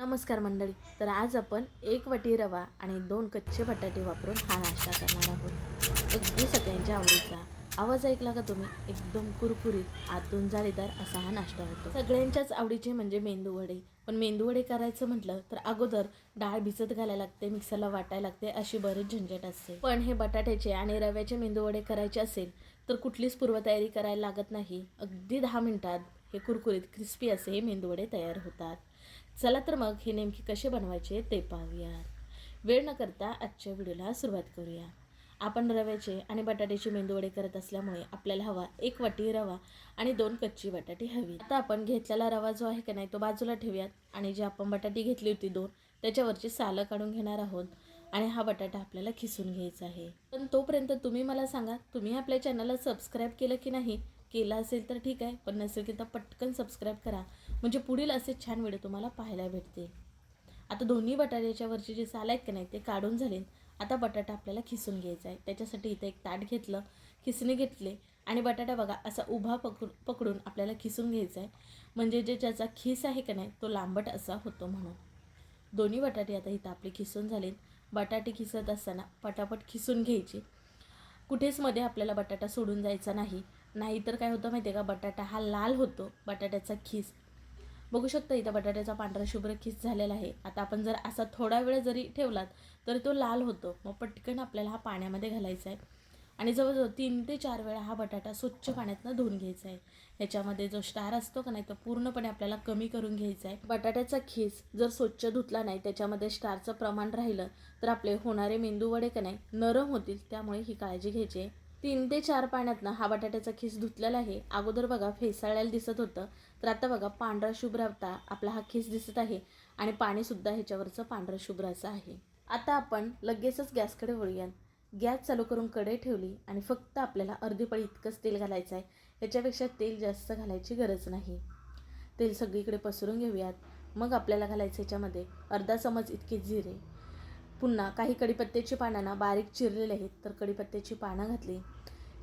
नमस्कार मंडळी तर आज आपण एक वाटी रवा आणि दोन कच्चे बटाटे वापरून हा नाश्ता करणार आहोत. अगदी सगळ्यांच्या आवडीचा आवाज ऐकला का तुम्ही? एकदम कुरकुरीत आतून जाळीदार असा हा नाश्ता होतो. सगळ्यांच्याच आवडीचे म्हणजे मेंदू वडे. पण मेंदू वडे करायचं म्हटलं तर अगोदर डाळ भिजत घालायला लागते मिक्सरला वाटायला लागते अशी बरीच झंझट असते. पण हे बटाट्याचे आणि रव्याचे मेंदू वडे करायचे असेल तर कुठलीच पूर्वतयारी करायला लागत नाही. अगदी दहा मिनिटात हे कुरकुरीत क्रिस्पी असे हे मेंदूवडे तयार होतात. चला तर मग हे नेमके कसे बनवायचे ते पाहूया वेळ न करता आजच्या व्हिडिओला सुरुवात करूया. आपण रव्याचे आणि बटाट्याचे मेंदूवडे करत असल्यामुळे आपल्याला हवा एक वाटी रवा आणि दोन कच्ची बटाटी हवी आता आपण घेतलेला रवा जो आहे का नाही तो बाजूला ठेवूयात आणि जी आपण बटाटी घेतली होती दोन त्याच्यावरची सालं काढून घेणार आहोत आणि हा बटाटा आपल्याला खिसून घ्यायचा आहे. पण तोपर्यंत तुम्ही मला सांगा तुम्ही आपल्या चॅनलला सबस्क्राईब केलं की नाही? केलं असेल तर ठीक आहे पण नसेल की तर पटकन सबस्क्राईब करा. म्हणजे पुढील असे छान व्हिडिओ तुम्हाला पाहायला भेटते आता दोन्ही बटाट्याच्या वरचे जे साल आहेत का नाही ते काढून झाले आता बटाटा आपल्याला खिसून घ्यायचा आहे. त्याच्यासाठी इथं एक ताट घेतलं खिसणी घेतले आणि बटाटा बघा असा उभा पकडू पकडून आपल्याला खिसून घ्यायचा आहे. म्हणजे जे ज्याचा खिस आहे का नाही तो लांबट असा होतो म्हणून. दोन्ही बटाटे आता इथं आपले खिसून झाले बटाटे खिसत असताना पटापट खिसून घ्यायचे. कुठेच मध्ये आपल्याला बटाटा सोडून जायचा नाही. नाहीतर काय होतं माहिती आहे का बटाटा हा लाल होतो. बटाट्याचा खिस बघू शकता इथं बटाट्याचा पांढरा शुभ्र खिस झालेला आहे. आता आपण जर असा थोडा वेळ जरी ठेवलात तरी तो लाल होतो. मग पटकन आपल्याला हा पाण्यामध्ये घालायचा आहे. आणि जवळजवळ तीन ते चार वेळा हा बटाटा स्वच्छ पाण्यातनं धुवून घ्यायचा आहे. ह्याच्यामध्ये जो स्टार असतो का नाही तो पूर्णपणे आपल्याला कमी करून घ्यायचा आहे. बटाट्याचा खीस जर स्वच्छ धुतला नाही त्याच्यामध्ये स्टारचं प्रमाण राहिलं तर आपले होणारे मेंदू वडे का नाही नरम होतील. त्यामुळे ही काळजी घ्यायची आहे. तीन ते चार पाण्यातनं हा बटाट्याचा खीस धुतलेला आहे. अगोदर बघा फेसाळायला दिसत होतं. तर आता बघा पांढरा शुभ्र आता आपला हा खीस दिसत आहे आणि पाणीसुद्धा ह्याच्यावरचं पांढरा शुभ्राचं आहे. आता आपण लगेचच गॅसकडे वळूयात. गॅस चालू करून कढई ठेवली आणि फक्त आपल्याला अर्धी पळी इतकंच तेल घालायचं आहे. ह्याच्यापेक्षा तेल जास्त घालायची गरज नाही. तेल सगळीकडे पसरून घेऊयात. मग आपल्याला घालायचं ह्याच्यामध्ये अर्धा चमच इतके जिरे पुन्हा काही कडीपत्त्याची पानांना बारीक चिरलेले आहेत. तर कडीपत्त्याची पानं घातली.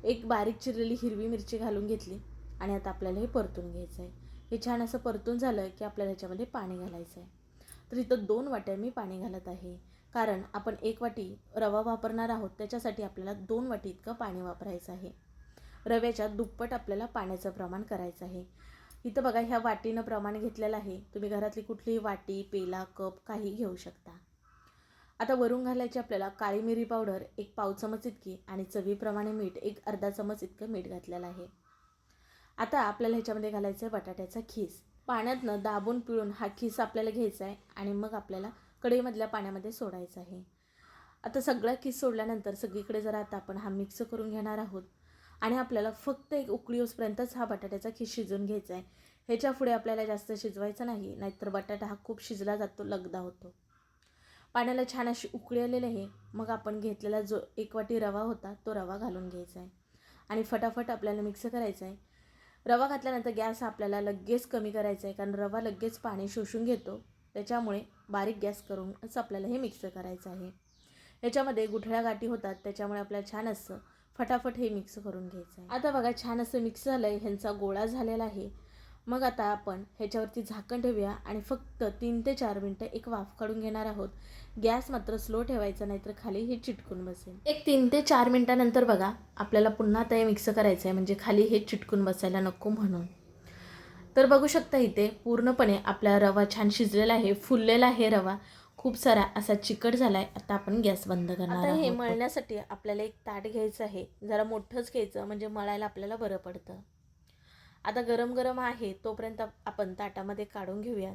एक बारीक चिरलेली हिरवी मिरची घालून घेतली आणि आता आपल्याला हे परतून घ्यायचं आहे हे छान असं परतून झालं की आपल्याला ह्याच्यामध्ये पाणी घालायचं आहे तर इथं दोन वाट्या मी पाणी घालत आहे. कारण आपण एक वाटी रवा वापरणार आहोत त्याच्यासाठी आपल्याला दोन वाटी इतकं पाणी वापरायचं आहे. रव्याच्या दुप्पट आपल्याला पाण्याचं प्रमाण करायचं आहे. इथं बघा ह्या वाटीनं प्रमाण घेतलेलं आहे. तुम्ही घरातली कुठलीही वाटी पेला कप काही घेऊ शकता. आता वरून घालायची आपल्याला काळी मिरी पावडर एक पाव चमच इतकी आणि चवीप्रमाणे मीठ एक अर्धा चमच इतकं मीठ घातलेलं आहे. आता आपल्याला ह्याच्यामध्ये घालायचं आहे बटाट्याचा खीस. पाण्यातनं दाबून पिळून हा खीस आपल्याला घ्यायचा आहे आणि मग आपल्याला कढईमधल्या पाण्यामध्ये सोडायचं आहे. आता सगळा खीस सोडल्यानंतर सगळीकडे जरा आता आपण हा मिक्स करून घेणार आहोत. आणि आपल्याला फक्त एक उकळी ओसपर्यंतच हा बटाट्याचा खीस शिजवून घ्यायचा आहे. ह्याच्या पुढे आपल्याला जास्त शिजवायचं नाही नाहीतर बटाटा हा खूप शिजला जातो लगदा होतो. पाण्याला छान अशी उकळी आलेली आहे. मग आपण घेतलेला जो एक वाटी रवा होता तो रवा घालून घ्यायचा आहे. आणि फटाफट आपल्याला मिक्स करायचा आहे. रवा घातल्यानंतर गॅस आपल्याला लगेच कमी करायचा आहे कारण रवा लगेच पाणी शोषून घेतो. त्याच्यामुळे बारीक गॅस करूनच आपल्याला हे मिक्स करायचं आहे. याच्यामध्ये गुठळ्या गाठी होतात त्याच्यामुळे आपल्याला छान असं फटाफट हे मिक्स करून घ्यायचं आहे. आता बघा छान असं मिक्स झालं आहे ह्यांचा गोळा झालेला आहे. मग आता आपण ह्याच्यावरती झाकण ठेवूया आणि फक्त तीन ते चार मिनटं एक वाफ काढून घेणार आहोत. गॅस मात्र स्लो ठेवायचा नाहीतर खाली हे चिटकून बसेल. एक तीन ते चार मिनटानंतर बघा आपल्याला पुन्हा आता हे मिक्स करायचं आहे म्हणजे खाली हे चिटकून बसायला नको म्हणून. तर बघू शकता इथे पूर्णपणे आपला रवा छान शिजलेला आहे फुललेला आहे रवा. खूप सारा असा चिकट झाला आहे आता आपण गॅस बंद करणार आता हे मळण्यासाठी आपल्याला एक ताट घ्यायचं आहे. जरा मोठंच घ्यायचं म्हणजे मळायला आपल्याला बरं पडतं. आता गरम गरम आहे तोपर्यंत आपण ताटामध्ये काढून घेऊया.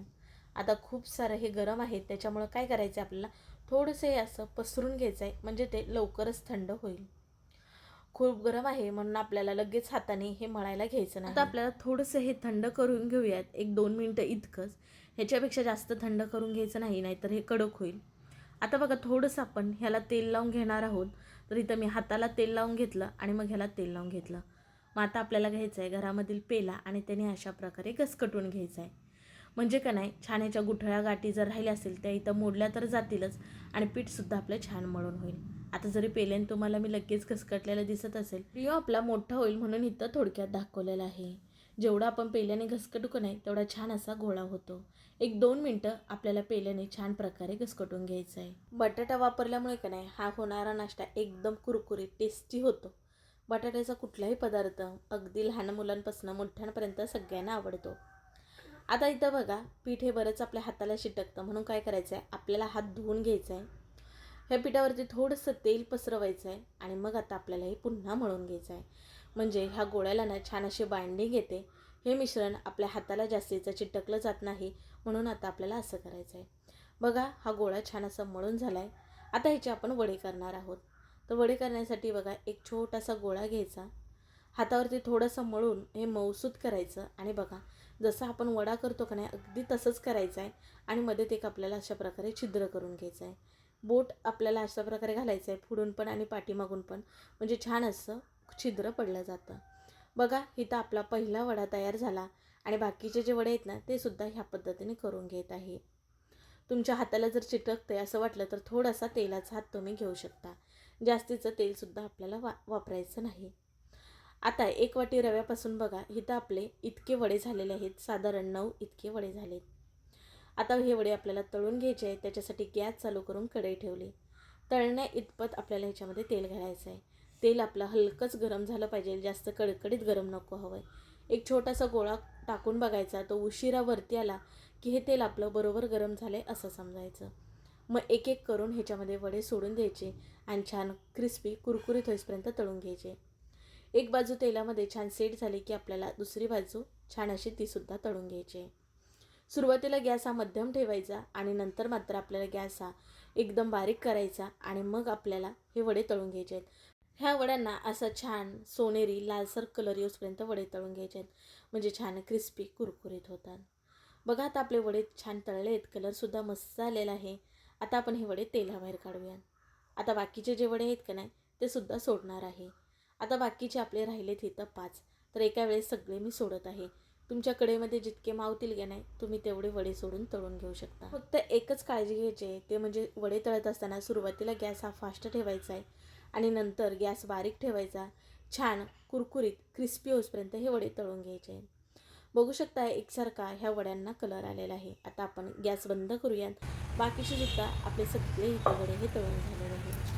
आता खूप सारं हे गरम आहे त्याच्यामुळं काय करायचं आहे आपल्याला? थोडंसं हे असं पसरून घ्यायचं आहे म्हणजे ते लवकरच थंड होईल. खूप गरम आहे म्हणून आपल्याला लगेच हाताने हे मळायला घ्यायचं नाही. आता आपल्याला थोडंसं हे थंड करून घेऊयात एक दोन मिनटं इतकंच. ह्याच्यापेक्षा जास्त थंड करून घ्यायचं नाही नाहीतर हे कडक होईल. आता बघा थोडंसं आपण ह्याला तेल लावून घेणार आहोत. तर इथं मी हाताला तेल लावून घेतलं आणि मग ह्याला तेल लावून घेतलं. मग आता आपल्याला घ्यायचं आहे घरामधील पेला आणि त्याने अशा प्रकारे घसकटून घ्यायचं आहे. म्हणजे का नाही छान्याच्या गुठळ्या गाठी जर राहिल्या असेल त्या इथं मोडल्या तर जातीलच आणि पीठसुद्धा आपलं छान मळून होईल. आता जरी पेल्याने तुम्हाला मी लगेच घसकटलेलं दिसत असेल व्हिडिओ आपला मोठा होईल म्हणून इथं थोडक्यात दाखवलेला आहे. जेवढा आपण पेल्याने घसकटू का नाही तेवढा छान असा गोळा होतो. एक दोन मिनटं आपल्याला पेल्याने छान प्रकारे घसकटून घ्यायचा आहे. बटाटा वापरल्यामुळे का नाही हा होणारा नाश्ता एकदम कुरकुरीत टेस्टी होतो. बटाट्याचा कुठलाही पदार्थ अगदी लहान मुलांपासून मोठ्यांपर्यंत सगळ्यांना आवडतो. आता इथं बघा पीठ हे बरंच आपल्या हाताला शिटकतं. म्हणून काय करायचं आहे आपल्याला हात धुवून घ्यायचा आहे ह्या पिठावरती थोडंसं तेल पसरवायचं आहे आणि मग आता आपल्याला हे पुन्हा मळून घ्यायचं आहे म्हणजे ह्या गोळ्याला ना छान अशी बाइंडिंग येते. हे मिश्रण आपल्या हाताला जास्तीचं चिटकलं जात नाही म्हणून आता आपल्याला असं करायचं आहे बघा हा गोळा छान असा मळून झाला आहे आता ह्याचे आपण वडे करणार आहोत. तर वडे करण्यासाठी बघा एक छोटासा गोळा घ्यायचा. हातावरती थोडंसं मळून हे मऊसूत करायचं. आणि बघा जसं आपण वडा करतो का नाही अगदी तसंच करायचं आहे आणि मध्ये ते एक आपल्याला अशा प्रकारे छिद्र करून घ्यायचं आहे बोट आपल्याला अशा प्रकारे घालायचं आहे पुढून पण आणि पाठीमागून पण. म्हणजे छान असं छिद्र पडलं जातं. बघा इथं आपला पहिला वडा तयार झाला. आणि बाकीचे जे वडे आहेत ना ते सुद्धा ह्या पद्धतीने करून घेत आहे. तुमच्या हाताला जर चिटकते असं वाटलं तर थोडासा तेलाचा हात तुम्ही घेऊ शकता. जास्तीचं तेलसुद्धा आपल्याला वा वापरायचं नाही. आता एक वाटी रव्यापासून बघा इथं आपले इतके वडे झालेले आहेत. साधारण नऊ इतके वडे झालेत. आता हे वडे आपल्याला तळून घ्यायचे आहे त्याच्यासाठी गॅस चालू करून कढई ठेवली. तळण्या इतपत आपल्याला ह्याच्यामध्ये तेल घालायचं आहे. तेल आपलं हलकंच गरम झालं पाहिजे. जास्त कडकडीत गरम नको हवं आहे एक छोटासा गोळा टाकून बघायचा. तो उशिरा वरती आला की हे तेल आपलं बरोबर गरम झालं आहे असं समजायचं. मग एक एक करून ह्याच्यामध्ये वडे सोडून द्यायचे आणि छान क्रिस्पी कुरकुरीत होईपर्यंत तळून घ्यायचे. एक बाजू तेलामध्ये छान सेट झाली की आपल्याला दुसरी बाजू छान अशी तीसुद्धा तळून घ्यायची. आहे सुरुवातीला गॅस हा मध्यम ठेवायचा आणि नंतर मात्र आपल्याला गॅस हा एकदम बारीक करायचा आणि मग आपल्याला हे वडे तळून घ्यायचे आहेत. ह्या वड्यांना असं छान सोनेरी लालसर कलर येऊसपर्यंत वडे तळून घ्यायचे आहेत. म्हणजे छान क्रिस्पी कुरकुरीत होतात. बघा आता आपले वडे छान तळले आहेत. कलरसुद्धा मस्त आलेला आहे. आता आपण हे वडे तेलाबाहेर काढूया आता बाकीचे जे वडे आहेत का नाही ते सुद्धा सोडणार आहे. आता बाकीचे आपले राहिलेत इथं पाच. तर एका वेळेस सगळे मी सोडत आहे. तुमच्या कडेमध्ये जितके मावतील की नाही तुम्ही तेवढे वडे सोडून तळून घेऊ शकता. फक्त एकच काळजी घ्यायची आहे ते म्हणजे वडे तळत असताना सुरुवातीला गॅस हा फास्ट ठेवायचा आहे आणि नंतर गॅस बारीक ठेवायचा. छान कुरकुरीत क्रिस्पी होईपर्यंत हे वडे तळून घ्यायचे आहेत. बघू शकता एकसारखा ह्या वड्यांना कलर आलेला आहे. आता आपण गॅस बंद करूयात. बाकीचे सुद्धा आपले सगळे इथे वडे हे तळून झालेले आहेत.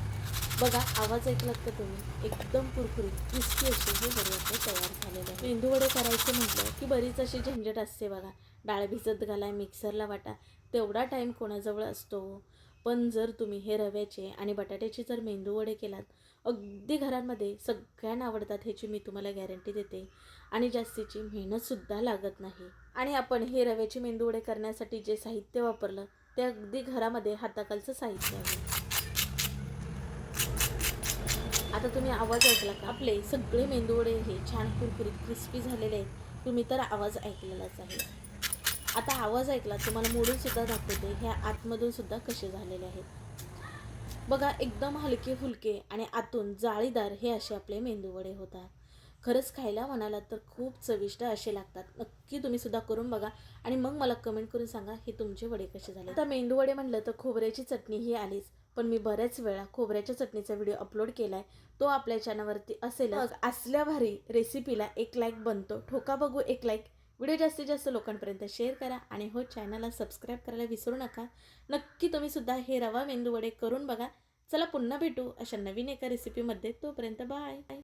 बघा आवाज ऐकलात का तुम्ही? एकदम कुरकुरीत क्रिस्पी असे हे वडे आपले तयार झालेले आहे मेंदू वडे करायचे म्हटलं की बरीच अशी झंझट असते बघा. डाळ भिजत घालाय मिक्सरला वाटा. तेवढा टाईम कोणाजवळ असतो? पण जर तुम्ही हे रव्याचे आणि बटाट्याचे जर मेंदू वडे केलात अगदी घरांमध्ये सगळ्यांना आवडतात ह्याची मी तुम्हाला गॅरंटी देते. आणि जास्तीची मेहनतसुद्धा लागत नाही. आणि आपण हे रव्याचे मेंदू वडे करण्यासाठी जे साहित्य वापरलं ते अगदी घरामध्ये हाताखालचं साहित्य आहे. आता तुम्ही आवाज ऐकला का? आपले सगळे मेंदूवडे हे छान कुरकुरीत क्रिस्पी झालेले आहेत. तुम्ही तर आवाज ऐकलेलाच आहे. आता आवाज ऐकला तुम्हाला मोडून सुद्धा दाखवते ह्या आतमधून सुद्धा कसे झालेले आहेत. बघा एकदम हलके फुलके आणि आतून जाळीदार हे असे आपले मेंदूवडे होतात. खरंच खायला म्हणालात तर खूप चविष्ट असे लागतात. नक्की तुम्ही सुद्धा करून बघा आणि मग मला कमेंट करून सांगा हे तुमचे वडे कसे झाले. आता मेंदू वडे म्हणलं तर खोबऱ्याची चटणी ही आलीच. पण मी बऱ्याच वेळा खोबऱ्याच्या चटणीचा व्हिडिओ अपलोड केला आहे तो आपल्या चॅनलवरती असेल मग असल्या भारी रेसिपीला एक लाईक बनतो. ठोका बघू एक लाईक व्हिडिओ जास्तीत जास्त लोकांपर्यंत शेअर करा आणि हो चॅनलला सबस्क्राईब करायला विसरू नका. नक्की तुम्ही सुद्धा हे रवा मेंदू वडे करून बघा. चला पुन्हा भेटू अशा नवीन एका रेसिपीमध्ये तोपर्यंत बाय